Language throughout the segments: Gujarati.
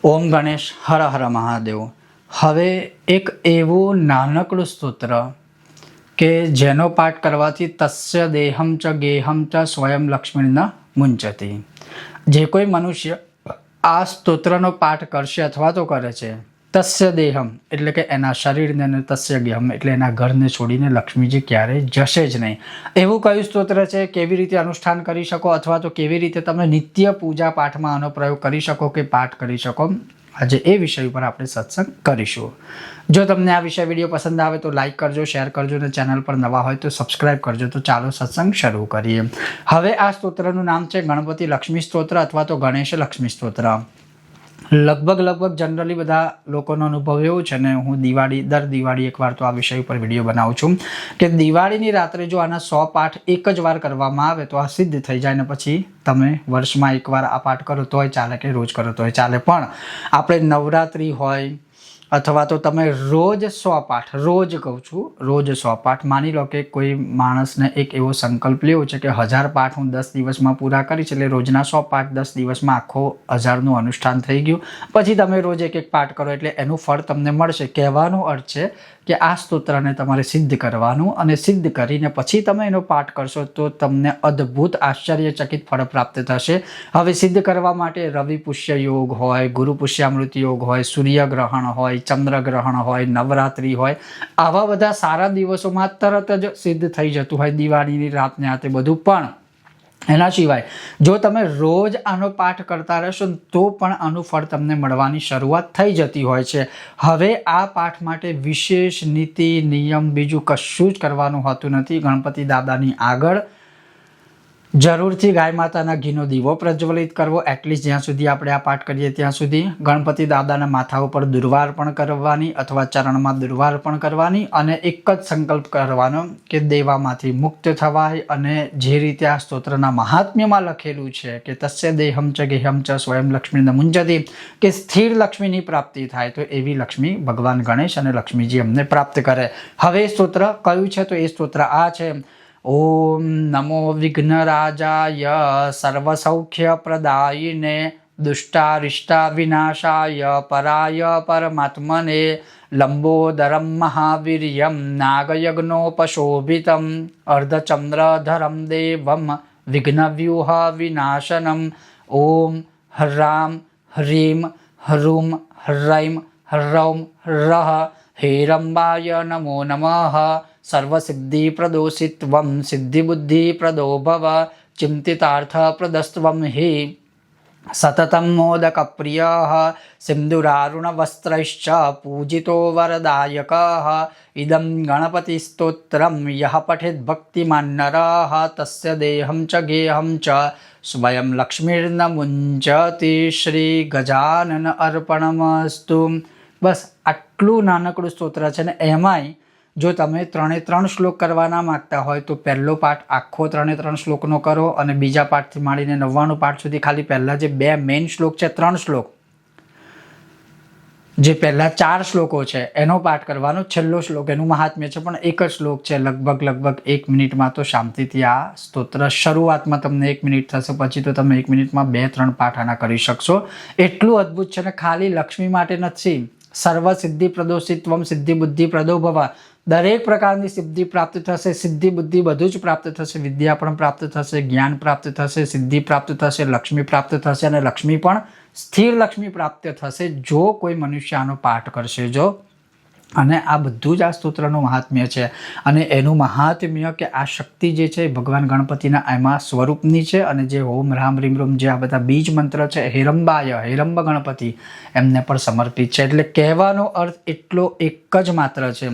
ઓમ ગણેશ, હર હર મહાદેવ. હવે એક એવું નાનકડું સ્તોત્ર કે જેનો પાઠ કરવાથી તસ્ય દેહમ ચ ગેહમ ચ સ્વયં લક્ષ્મીના મુંચતી જે કોઈ મનુષ્ય આ સ્તોત્રનો પાઠ કરશે અથવા તો કરે છે તસ્ય દેહમ, એટલે કે એના શરીરને અને તસ્ય ગેહમ, એટલે એના ઘરને છોડીને લક્ષ્મીજી ક્યારેય જશે જ નહીં. એવું કયું સ્તોત્ર છે? કેવી રીતે અનુષ્ઠાન કરી શકો અથવા તો કેવી રીતે તમે નિત્ય પૂજા પાઠમાં આનો પ્રયોગ કરી શકો કે પાઠ કરી શકો? આજે એ વિષય ઉપર આપણે સત્સંગ કરીશું. જો તમને આ વિષય વીડિયો પસંદ આવે તો લાઈક કરજો, શેર કરજો અને ચેનલ પર નવા હોય તો સબસ્ક્રાઇબ કરજો. તો ચાલો સત્સંગ શરૂ કરીએ. હવે આ સ્તોત્રનું નામ છે ગણપતિ લક્ષ્મી સ્તોત્ર અથવા તો ગણેશ લક્ષ્મી સ્તોત્ર. લગભગ લગભગ જનરલી બધા લોકોનો અનુભવ એવો છે ને હું દિવાળી, દર દિવાળી એકવાર તો આ વિષય ઉપર વીડિયો બનાવું છું કે દિવાળીની રાત્રે જો આના સો પાઠ એક જ વાર કરવામાં આવે તો આ સિદ્ધ થઈ જાય ને પછી તમે વર્ષમાં એકવાર આ પાઠ કરો તોય ચાલે કે રોજ કરો તોય ચાલે. પણ આપણે નવરાત્રિ હોય અથવા તો તમે રોજ સો પાઠ રોજ કહું છું, રોજ સો પાઠ માની લો કે કોઈ માણસને એક એવો સંકલ્પ લેવો છે કે હજાર પાઠ હું દસ દિવસમાં પૂરા કરીશ એટલે રોજના સો પાઠ દસ દિવસમાં આખો હજારનું અનુષ્ઠાન થઈ ગયું. પછી તમે રોજ એક એક પાઠ કરો એટલે એનું ફળ તમને મળશે. કહેવાનો અર્થ છે કે આ સ્તોત્રને તમારે સિદ્ધ કરવાનું અને સિદ્ધ કરીને પછી તમે એનો પાઠ કરશો તો તમને અદ્ભુત આશ્ચર્યચકિત ફળ પ્રાપ્ત થશે. હવે સિદ્ધ કરવા માટે રવિ પુષ્ય યોગ હોય, ગુરુ પુષ્યામૃત યોગ હોય સૂર્યગ્રહણ હોય ચંદ્રગ્રહણ હોય, નવરાત્રિ હોય, આવા બધા સારા દિવસોમાં તરત જ સિદ્ધ થઈ જતું હોય, દિવાળીની રાતને આતે બધું. પણ એના સિવાય, જો તમે રોજ આનો પાઠ કરતા રહેશો તો પણ આનું ફળ તમને મળવાની શરૂઆત થઈ જતી હોય છે. હવે આ પાઠ માટે વિશેષ નીતિ, નિયમ, બીજું કશું જ કરવાનું હોતું નથી. ગણપતિ દાદાની આગળ જરૂરથી ગાય માતાના ઘીનો દીવો પ્રજ્વલિત કરવો. એટલીસ્ટ જ્યાં સુધી આપણે આ પાઠ કરીએ ત્યાં સુધી ગણપતિ દાદાના માથા ઉપર દુર્વાર્પણ કરવાની અથવા ચરણમાં દુર્વાર્પણ કરવાની અને એક જ સંકલ્પ કરવાનો કે દેવામાંથી મુક્ત થવાય અને જે રીતે આ સ્તોત્રના મહાત્મ્યમાં લખેલું છે કે તસ્ય દેહમ ચ ગેહમ ચ સ્વયં લક્ષ્મી મુંજતી કે સ્થિર લક્ષ્મીની પ્રાપ્તિ થાય તો એવી લક્ષ્મી ભગવાન ગણેશ અને લક્ષ્મીજી અમને પ્રાપ્ત કરે. હવે સ્તોત્ર કયું છે? તો એ સ્તોત્ર આ છે. ઓમ નમો વિઘ્નરાજાય સર્વસૌખ્યપ્રદાયિને દુષ્ટારિષ્ટા વિનાશાય પરાય પરમાત્મને લંબોદરમ મહાવીર્યમ નાગયજ્ઞોપશોભિતમ અર્ધચંદ્રધરમ દેવમ વિઘ્નવ્યૂહ વિનાશનમ ઓમ હ્રામ હ્રીમ હ્રૂમ હ્રૈમ હ્રૌમ હ્રહ હેરંબાય નમો નમઃ સર્વસિદ્ધિપ્રદોષિત્વમ સિદ્ધિબુદ્ધિપ્રદો ભવ ચિંતિતાર્થપ્રદસ્ત્વમ હિ સતતમ મોદકપ્રિય સિંદુરારુણવસ્ત્રૈશ્ચ પૂજિતો વરદાયક ઇદમ ગણપતિસ્તોત્રમ યહ પઠિત ભક્તિમાન્નર તસ્ય દેહમ ચ ગેહમ ચ સ્વયં લક્ષ્મીર્ન મુંજતિ શ્રી ગજાનન અર્પણમસ્તુ બસ આટલું નાનકડું સ્તોત્ર છે ને એમાંય જો તમે ત્રણે ત્રણ શ્લોક કરવાના માગતા હોય તો પહેલો પાઠ આખો ત્રણે ત્રણ શ્લોકનો કરો અને બીજા પાઠથી માંડીને નવ્વાણું પાઠ સુધી ખાલી પહેલાં જે બે મેઇન શ્લોક છે, ત્રણ શ્લોક, જે પહેલાં ચાર શ્લોકો છે, એનો પાઠ કરવાનો. છેલ્લો શ્લોક એનું મહાત્મ્ય છે, પણ એક જ શ્લોક છે, લગભગ લગભગ એક મિનિટમાં તો શાંતિથી આ સ્તોત્ર શરૂઆતમાં તમને એક મિનિટ થશે, પછી તો તમે એક મિનિટમાં બે ત્રણ પાઠ આના કરી શકશો. એટલું અદ્ભુત છે ને, ખાલી લક્ષ્મી માટે નથી. સર્વ સિદ્ધિ પ્રદોષિત્વમ સિદ્ધિ બુદ્ધિ પ્રદોભવ દરેક પ્રકારની સિદ્ધિ પ્રાપ્ત થશે, સિદ્ધિ, બુદ્ધિ બધું જ પ્રાપ્ત થશે, વિદ્યા પણ પ્રાપ્ત થશે, જ્ઞાન પ્રાપ્ત થશે, સિદ્ધિ પ્રાપ્ત થશે, લક્ષ્મી પ્રાપ્ત થશે અને લક્ષ્મી પણ સ્થિર લક્ષ્મી પ્રાપ્ત થશે જો કોઈ મનુષ્ય આનો પાઠ કરશે. જો અને આ બધું જ આ સ્તોત્રનું મહાત્મ્ય છે. અને એનું મહાત્મ્ય કે આ શક્તિ જે છે ભગવાન ગણપતિના એમાં સ્વરૂપની છે અને જે ઓમ રામ રીમ રોમ જે આ બધા બીજ મંત્ર છે, હેરંબાય, હેરંબ ગણપતિ, એમને પણ સમર્પિત છે. એટલે કહેવાનો અર્થ એટલો એક જ માત્ર છે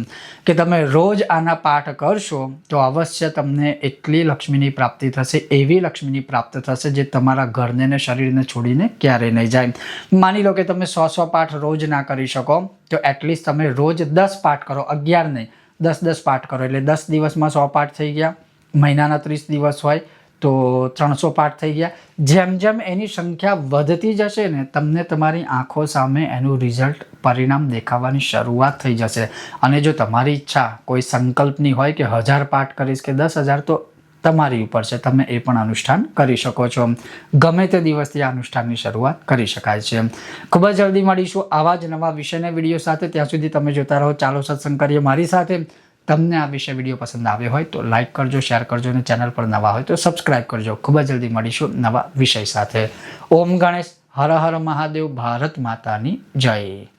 કે તમે રોજ આના પાઠ કરશો તો અવશ્ય તમને એટલી લક્ષ્મીની પ્રાપ્તિ થશે, એવી લક્ષ્મીની પ્રાપ્ત થશે જે તમારા ઘરને ને શરીરને છોડીને ક્યારેય નહીં જાય. માની લો કે તમે સો સો પાઠ રોજ ના કરી શકો, તો એટલીસ્ટ તમે રોજ દસ પાઠ કરો, અગિયાર નહીં. દસ દસ પાઠ કરો. એટલે દસ દિવસમાં સો પાઠ થઈ ગયા. મહિનાના ત્રીસ દિવસ હોય તો ત્રણસો પાઠ થઈ ગયા. જેમ જેમ એની સંખ્યા વધતી જશે ને, તમને તમારી આંખો સામે એનું રિઝલ્ટ પરિણામ દેખાવાની શરૂઆત થઈ જશે. અને જો તમારી ઈચ્છા કોઈ સંકલ્પની હોય કે હજાર પાઠ કરીશ કે દસ હજાર, તો તમારી ઉપર છે, તમે એ પણ અનુષ્ઠાન કરી શકો છો. ગમે તે દિવસથી આ અનુષ્ઠાનની શરૂઆત કરી શકાય છે. ખૂબ જ જલ્દી મળીશું આવા જ નવા વિષયના વીડિયો સાથે. ત્યાં સુધી તમે જોતા રહો. ચાલો સત્સંગ કરીએ મારી સાથે. તમને આ વિષય વીડિયો પસંદ આવ્યો હોય તો લાઇક કરજો, શેર કરજો અને ચેનલ પર નવા હોય તો સબસ્ક્રાઇબ કરજો. ખૂબ જ જલ્દી મળીશું નવા વિષય સાથે. ઓમ ગણેશ, હર હર મહાદેવ, ભારત માતાની જય.